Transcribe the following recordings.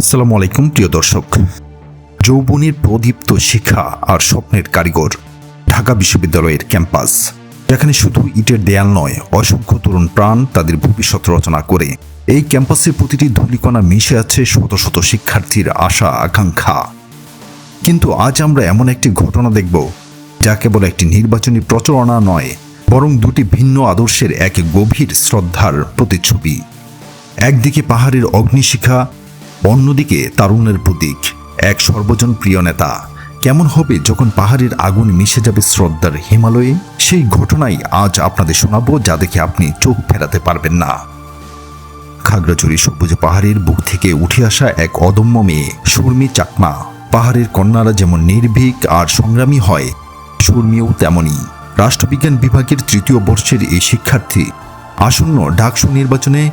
আসসালামু আলাইকুম, প্রিয় দর্শক। যৌবনের প্রদীপ্ত শিক্ষা আর স্বপ্নের কারিগর ঢাকা বিশ্ববিদ্যালয়ের ক্যাম্পাস, যেখানে শুধু ইটের দেয়াল নয়, অসংখ্য তরুণ প্রাণ তাদের ভবিষ্যৎ রচনা করে। এই ক্যাম্পাসের প্রতিটি ধূলিকণা মিশে আছে শত শত শিক্ষার্থীর আশা, আকাঙ্ক্ষা। কিন্তু আজ আমরা এমন একটি ঘটনা দেখব, যা কেবল একটি নির্বাচনী প্রচারণা নয়, বরং দুটি ভিন্ন আদর্শের এক গভীর শ্রদ্ধার প্রতিচ্ছবি। একদিকে পাহাড়ের অগ্নিশিখা অন্যদিকে তারুণের প্রতীক, এক সর্বজন প্রিয় নেতা। কেমন হবে যখন পাহাড়ের আগুন মিশে যাবে শ্রদ্ধার হিমালয়ে? সেই ঘটনাই আজ আপনাদের শোনাবো যা দেখে আপনি চোখ ফেরাতে পারবেন না। খাগড়াছড়ি সবুজ পাহাড়ের বুক থেকে উঠে আসা এক অদম্য মেয়ে, সুরমি চাকমা। পাহাড়ের কন্যারা যেমন নির্ভীক আর সংগ্রামী হয়, সুরমিও তেমনই। রাষ্ট্রবিজ্ঞান বিভাগের তৃতীয় বর্ষের এই শিক্ষার্থী, আসন্ন ডাকসু নির্বাচনে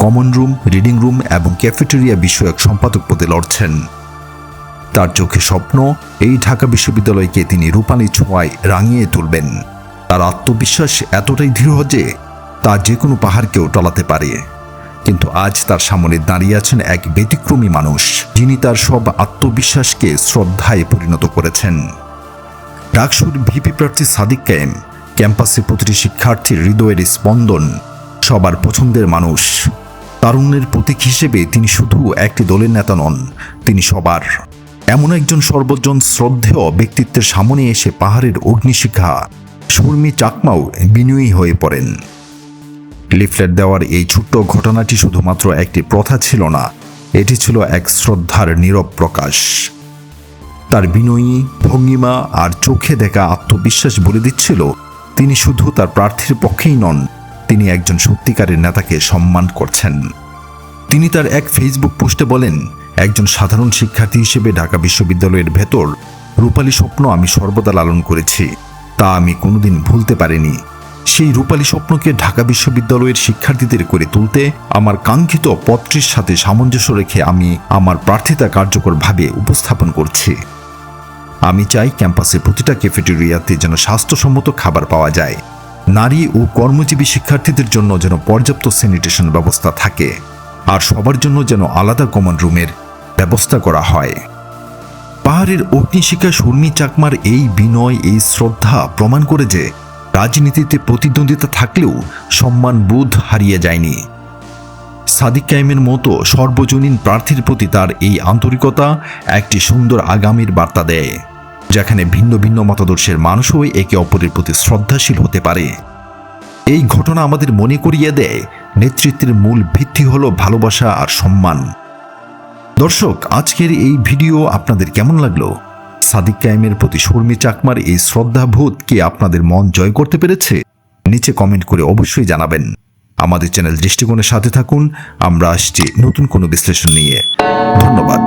কমন রুম রিডিং রুম এবং ক্যাফেটেরিয়া বিষয়ক সম্পাদক পদে লড়ছেন। তার চোখে স্বপ্ন, এই ঢাকা বিশ্ববিদ্যালয়কে তিনি রূপালী ছোঁয়ায় রাঙিয়ে তুলবেন। তার আত্মবিশ্বাস এতটাই দৃঢ় যে, তা যে কোনো পাহাড়কেও টলাতে পারে। কিন্তু আজ তার সামনে দাঁড়িয়ে আছেন এক ব্যতিক্রমী মানুষ, যিনি তার সব আত্মবিশ্বাসকে শ্রদ্ধায় পরিণত করেছেন। ডাকসুর ভিপি প্রার্থী সাদিক কায়েম, ক্যাম্পাসে প্রতিটি শিক্ষার্থীর হৃদয়ের স্পন্দন, সবার পছন্দের মানুষ। তারুণ্যের প্রতীক হিসেবে তিনি শুধু একটি দলের নেতা নন, তিনি সবার। এমন একজন সর্বজন শ্রদ্ধেয় ব্যক্তিত্বের সামনে এসে পাহাড়ের অগ্নিশিখা শর্মী চাকমাও বিনয়ী হয়ে পড়েন। লিফলেট দেওয়ার এই ছোট্ট ঘটনাটি শুধুমাত্র একটি প্রথা ছিল না, এটি ছিল এক শ্রদ্ধার নীরব প্রকাশ। তার বিনয়ী, ভঙ্গিমা আর চোখে দেখা আত্মবিশ্বাস বলে দিচ্ছিল, তিনি শুধু তার প্রার্থীর পক্ষেই নন তিনি একজন সত্যিকারের নেতাকে সম্মান করছেন। তিনি তার এক ফেসবুক পোস্টে বলেন, একজন সাধারণ শিক্ষার্থী হিসেবে ঢাকা বিশ্ববিদ্যালয়ের ভেতর রূপালী স্বপ্ন আমি সর্বদা লালন করেছি। তা আমি কোনোদিন ভুলতে পারিনি। সেই রূপালী স্বপ্নকে ঢাকা বিশ্ববিদ্যালয়ের শিক্ষার্থীদের করে তুলতে আমার কাঙ্ক্ষিত পত্রের সাথে সামঞ্জস্য রেখে আমি আমার প্রার্থিতা কার্যকরভাবে উপস্থাপন করছি। আমি চাই ক্যাম্পাসের প্রতিটা ক্যাফেটেরিয়াতে যেন স্বাস্থ্যসম্মত খাবার পাওয়া যায়। নারী ও কর্মজীবী শিক্ষার্থীদের জন্য যেন পর্যাপ্ত স্যানিটেশন ব্যবস্থা থাকে, আর সবার জন্য যেন আলাদা কমন রুমের ব্যবস্থা করা হয়। পাহাড়ের অগ্নিশিখা শর্মী চাকমার এই বিনয়, এই শ্রদ্ধা প্রমাণ করে যে রাজনীতিতে প্রতিদ্বন্দ্বিতা থাকলেও সম্মান বোধ হারিয়ে যায়নি। সাদিক কাইমের মতো সর্বজনীন প্রার্থীর প্রতি তার এই আন্তরিকতা একটি সুন্দর আগামীর বার্তা দেয়। যেখানে ভিন্ন ভিন্ন মতাদর্শের মানুষও একে অপরের প্রতি শ্রদ্ধাশীল হতে পারে। এই ঘটনা আমাদের মনে করিয়ে দেয়, নেতৃত্বের মূল ভিত্তি হল ভালোবাসা আর সম্মান। দর্শক, আজকের এই ভিডিও আপনাদের কেমন লাগল? সাদিক কায়েমের প্রতি শর্মী চাকমার এই শ্রদ্ধাবোধ কি আপনাদের মন জয় করতে পেরেছে? নিচে কমেন্ট করে অবশ্যই জানাবেন। আমাদের চ্যানেল দৃষ্টিকোণের সাথে থাকুন। আমরা আসছি নতুন কোনো বিশ্লেষণ নিয়ে। ধন্যবাদ।